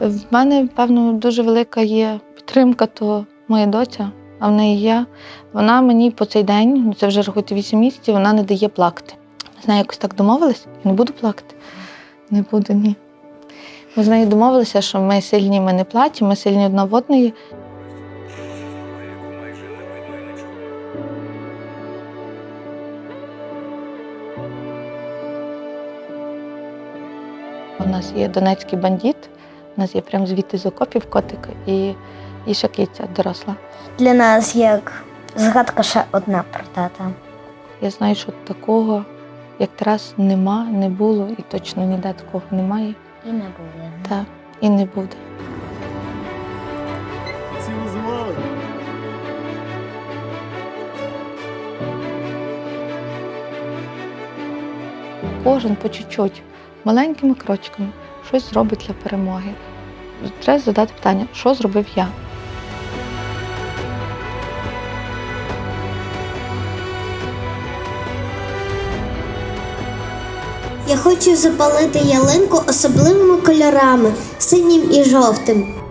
В мене, певно, дуже велика є підтримка, то моя доця, а в неї я. Вона мені по цей день, ну, це вже рахуйте 8 місяців, вона не дає плакати. Ми з нею якось так домовились, не буду плакати. Не буду, ні. Ми з нею домовилися, що ми сильні, ми не плачемо, ми сильні одна в одної. У нас є донецький бандит, у нас є прямо звідти з окопів котик і, і ще киця доросла. Для нас як згадка ще одна про тата. Я знаю, що такого, як Тарас, нема, не було і точно ніде такого немає. І не буде. Та і не буде. Кожен по чуть-чуть, маленькими крочками, щось зробить для перемоги. Треба задати питання, що зробив я? Я хочу запалити ялинку особливими кольорами синім і жовтим.